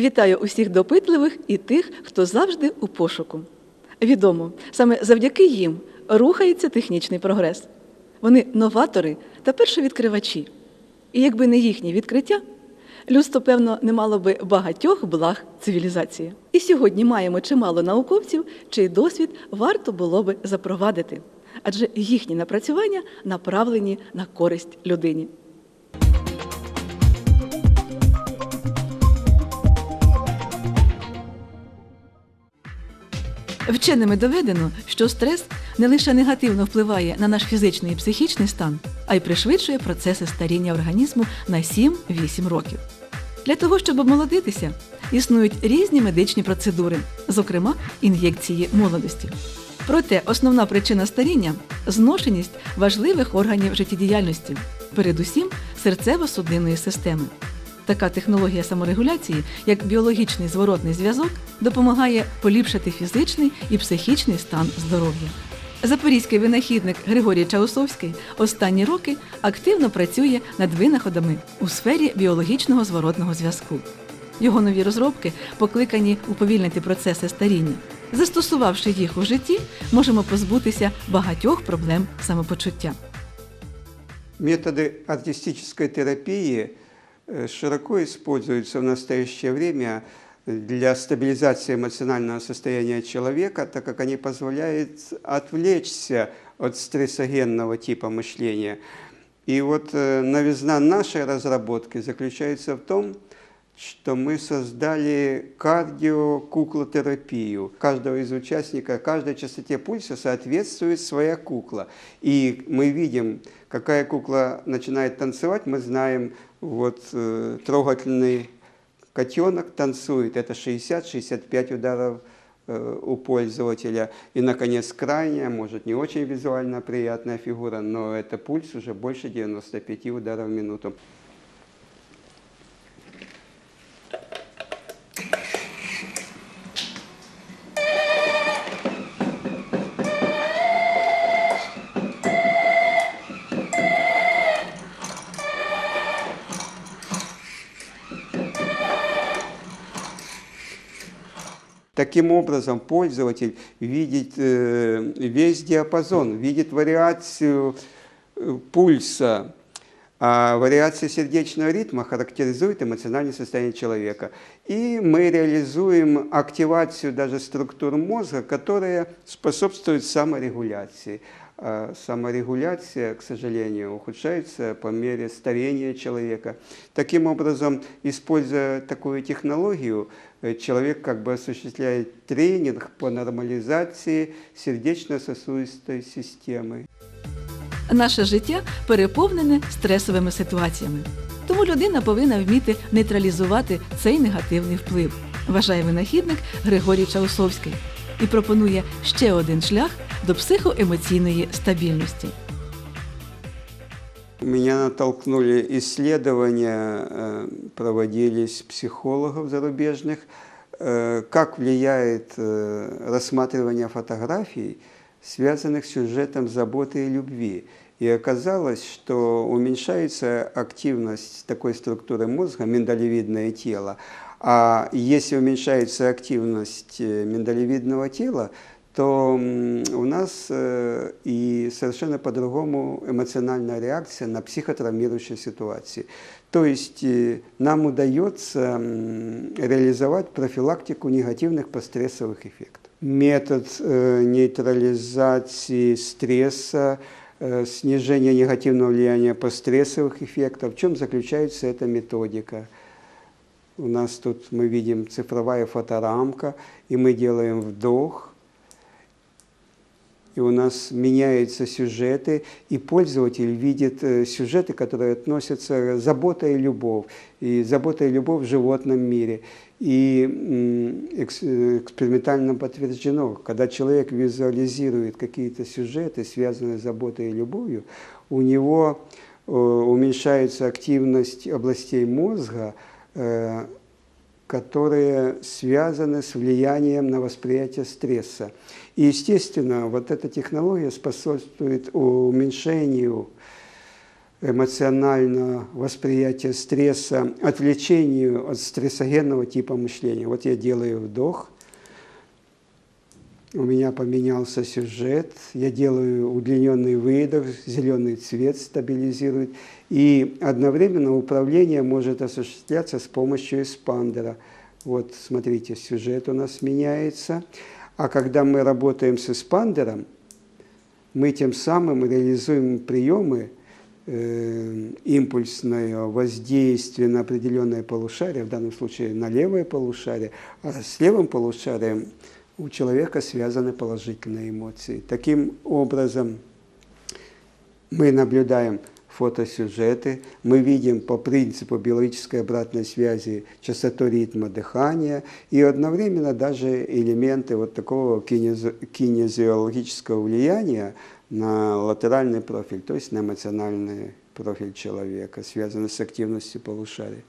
Вітаю усіх допитливих і тих, хто завжди у пошуку. Відомо, саме завдяки їм рухається технічний прогрес. Вони новатори та першовідкривачі. І якби не їхні відкриття, людство, певно, не мало би багатьох благ цивілізації. І сьогодні маємо чимало науковців, чий досвід варто було би запровадити, адже їхні напрацювання направлені на користь людині. Вченими доведено, що стрес не лише негативно впливає на наш фізичний і психічний стан, а й пришвидшує процеси старіння організму на 7-8 років. Для того, щоб обмолодитися, існують різні медичні процедури, зокрема ін'єкції молодості. Проте основна причина старіння зношеність важливих органів життєдіяльності, передусім серцево-судинної системи. Така технологія саморегуляції, як біологічний зворотний зв'язок, допомагає поліпшити фізичний і психічний стан здоров'я. Запорізький винахідник Григорій Чаусовський останні роки активно працює над винаходами у сфері біологічного зворотного зв'язку. Його нові розробки покликані уповільнити процеси старіння. Застосувавши їх у житті, можемо позбутися багатьох проблем самопочуття. Методы артистической терапии э, широко используются в настоящее время для стабилизации эмоционального состояния человека, так как они позволяют отвлечься от стрессогенного типа мышления. И вот э, новизна нашей разработки заключается в том, что мы создали кардиокуклотерапию. Каждого из участников, каждой частоте пульса соответствует своя кукла. И мы видим, какая кукла начинает танцевать, мы знаем, вот э, трогательный котенок танцует, это 60-65 ударов э, у пользователя. И, наконец, крайняя, может, не очень визуально приятная фигура, но это пульс уже больше 95 ударов в минуту. Таким образом, пользователь видит э, весь диапазон, видит вариацию э, пульса, а вариация сердечного ритма характеризует эмоциональное состояние человека. И мы реализуем активацию даже структур мозга, которые способствуют саморегуляции. А саморегуляция, к сожалению, ухудшается по мере старения человека. Таким образом, используя такую технологию, человек как бы осуществляет тренинг по нормализации сердечно-сосудистой системы. Наше життя переповнене стресовими ситуаціями. Тому людина повинна вміти нейтралізувати цей негативний вплив, вважає винахідник Григорій Чаусовський і пропонує ще один шлях до психоемоційної стабільності. Меня натолкнули исследования, э, проводились психологов зарубежных, э, как влияет э, рассматривание фотографий, связанных с сюжетом заботы и любви. И оказалось, что уменьшается активность такой структуры мозга, миндалевидное тело. А если уменьшается активность миндалевидного тела, то у нас э, и совершенно по-другому эмоциональная реакция на психотравмирующие ситуации. То есть э, нам удается реализовать профилактику негативных пострессовых эффектов. Метод э, нейтрализации стресса, снижения негативного влияния пострессовых эффектов. В чем заключается эта методика? У нас тут мы видим цифровая фоторамка, и мы делаем вдох, и у нас меняются сюжеты, и пользователь видит э, сюжеты, которые относятся к забота и любовь, и забота и любовь в животном мире. И э, экспериментально подтверждено, когда человек визуализирует какие-то сюжеты, связанные с заботой и любовью, у него э, уменьшается активность областей мозга, э, которые связаны с влиянием на восприятие стресса. И, естественно, вот эта технология способствует уменьшению эмоционального восприятия стресса, отвлечению от стрессогенного типа мышления. Вот я делаю вдох, у меня поменялся сюжет, я делаю удлиненный выдох, зеленый цвет стабилизирует, и одновременно управление может осуществляться с помощью эспандера. Вот смотрите, сюжет у нас меняется, а когда мы работаем с эспандером, мы тем самым реализуем приемы э, импульсное воздействие на определенное полушарие, в данном случае на левое полушарие, а с левым полушарием у человека связаны положительные эмоции. Таким образом, мы наблюдаем фотосюжеты, мы видим по принципу биологической обратной связи частоту ритма дыхания и одновременно даже элементы вот такого кинези кинезиологического влияния на латеральный профиль, то есть на эмоциональный профиль человека, связанный с активностью полушарий.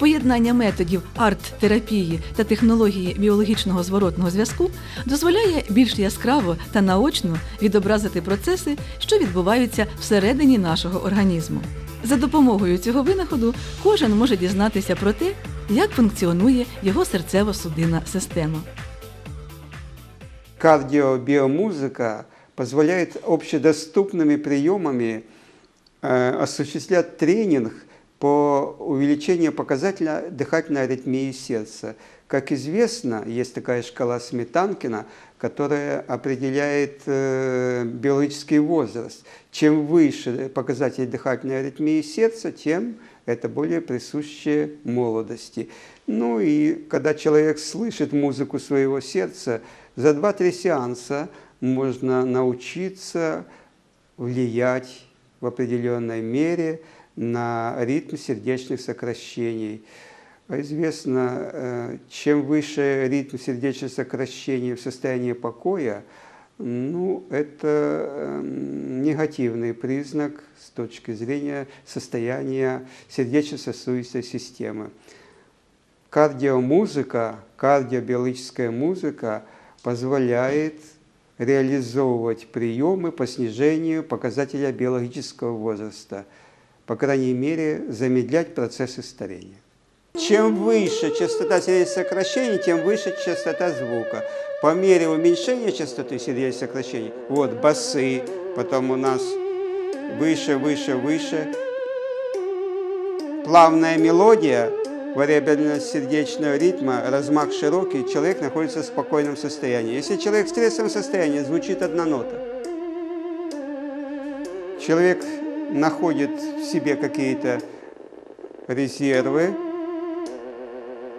Поєднання методів арт-терапії та технології біологічного зворотного зв'язку дозволяє більш яскраво та наочно відобразити процеси, що відбуваються всередині нашого організму. За допомогою цього винаходу кожен може дізнатися про те, як функціонує його серцево-судинна система. Кардиобиомузыка позволяет общедоступными приемами э, осуществлять тренинг По увеличению показателя дыхательной аритмии сердца. Как известно, есть такая шкала Сметанкина, которая определяет э, биологический возраст. Чем выше показатель дыхательной аритмии сердца, тем это более присуще молодости. Ну и когда человек слышит музыку своего сердца, за 2-3 сеанса можно научиться влиять в определенной мере на ритм сердечных сокращений. Известно, э, чем выше ритм сердечных сокращений в состоянии покоя, ну, это эм, негативный признак с точки зрения состояния сердечно-сосудистой системы. Кардиомузыка, кардиобиологическая музыка позволяет реализовывать приемы по снижению показателя биологического возраста, по крайней мере, замедлять процессы старения. Чем выше частота сердечных сокращений, тем выше частота звука. По мере уменьшения частоты сердечных сокращений, вот басы, потом у нас выше, выше, выше, плавная мелодия, вариабельность сердечного ритма, размах широкий, человек находится в спокойном состоянии. Если человек в стрессовом состоянии, звучит одна нота. Человек находит в себе какие-то резервы,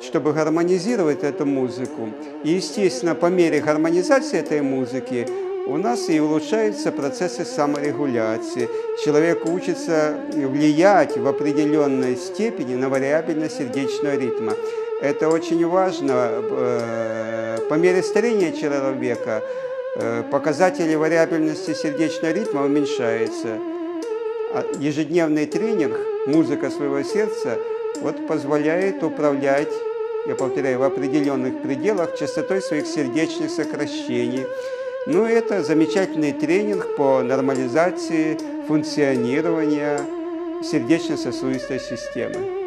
чтобы гармонизировать эту музыку. И, естественно, по мере гармонизации этой музыки у нас и улучшаются процессы саморегуляции. Человек учится влиять в определенной степени на вариабельность сердечного ритма. Это очень важно. Э, По мере старения человека э, показатели вариабельности сердечного ритма уменьшаются. А Ежедневный тренинг, музыка своего сердца, вот позволяет управлять, я повторяю, в определенных пределах частотой своих сердечных сокращений. Ну, это замечательный тренинг по нормализации функционирования сердечно-сосудистой системы.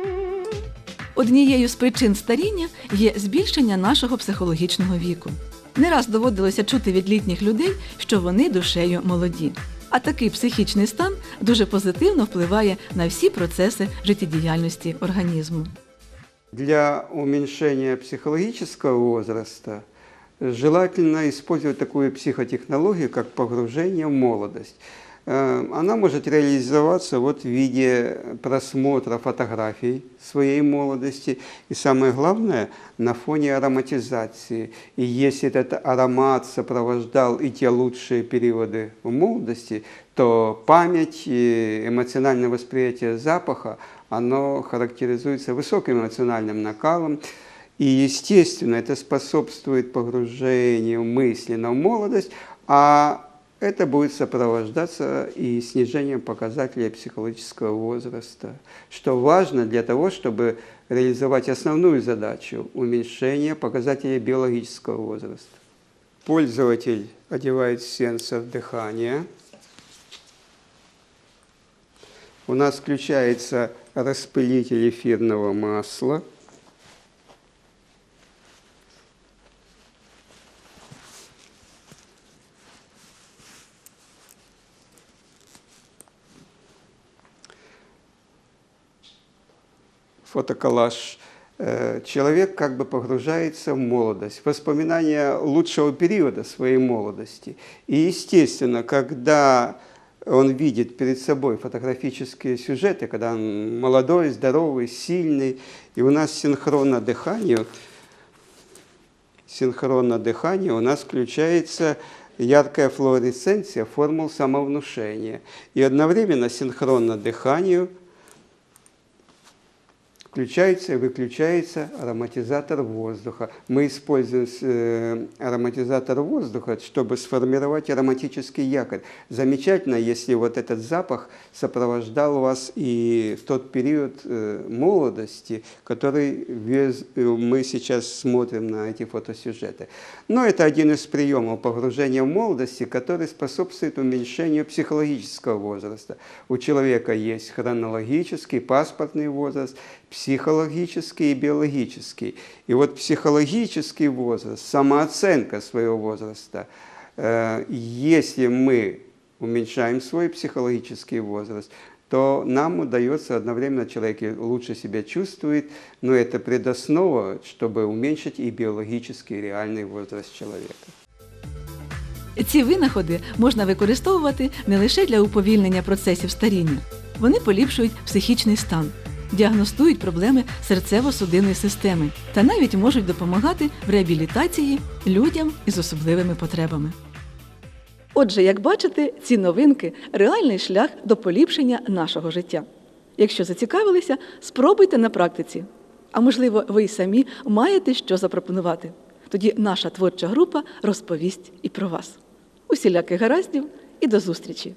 Однією з причин старіння є збільшення нашого психологічного віку. Не раз доводилося чути від літніх людей, що вони душею молоді. А такий психічний стан дуже позитивно впливає на всі процеси життєдіяльності організму. Для уменьшения психологического возраста желательно использовать такую психотехнологию, как погружение в молодость. Э, Она может реализоваться вот в виде просмотра фотографий своей молодости и самое главное на фоне ароматизации. И если этот аромат сопровождал и те лучшие периоды в молодости, то память и эмоциональное восприятие запаха, оно характеризуется высоким эмоциональным накалом, и, естественно, это способствует погружению мысленно в молодость, а это будет сопровождаться и снижением показателей психологического возраста, что важно для того, чтобы реализовать основную задачу – уменьшение показателей биологического возраста. Пользователь одевает сенсор дыхания. у нас включается распылитель эфирного масла. Фотоколлаж, э, человек как бы погружается в молодость, воспоминания лучшего периода своей молодости. И, естественно, когда он видит перед собой фотографические сюжеты, когда он молодой, здоровый, сильный, и у нас синхронно дыханию, синхронно дыханию у нас включается яркая флуоресценция формул самовнушения. И одновременно синхронно дыханию включается и выключается ароматизатор воздуха. Мы используем э, ароматизатор воздуха, чтобы сформировать ароматический якорь. Замечательно, если вот этот запах сопровождал вас и в тот период э, молодости, который э, мы сейчас смотрим на эти фотосюжеты. Но это один из приемов погружения в молодости, который способствует уменьшению психологического возраста. У человека есть хронологический, паспортный возраст, и биологический. И вот психологический возраст, самооценка своего возраста, э, если мы уменьшаем свой психологический возраст, то нам удается одновременно человек и лучше себя чувствует, но это предоснова, чтобы уменьшить и биологический реальный возраст человека. Ці винаходи можна використовувати не лише для уповільнення процесів старіння. Вони поліпшують психічний стан, Діагностують проблеми серцево-судинної системи та навіть можуть допомагати в реабілітації людям із особливими потребами. Отже, як бачите, ці новинки реальний шлях до поліпшення нашого життя. Якщо зацікавилися, спробуйте на практиці. А можливо, ви й самі маєте що запропонувати. Тоді наша творча група розповість і про вас. Усіляких гараздів і до зустрічі!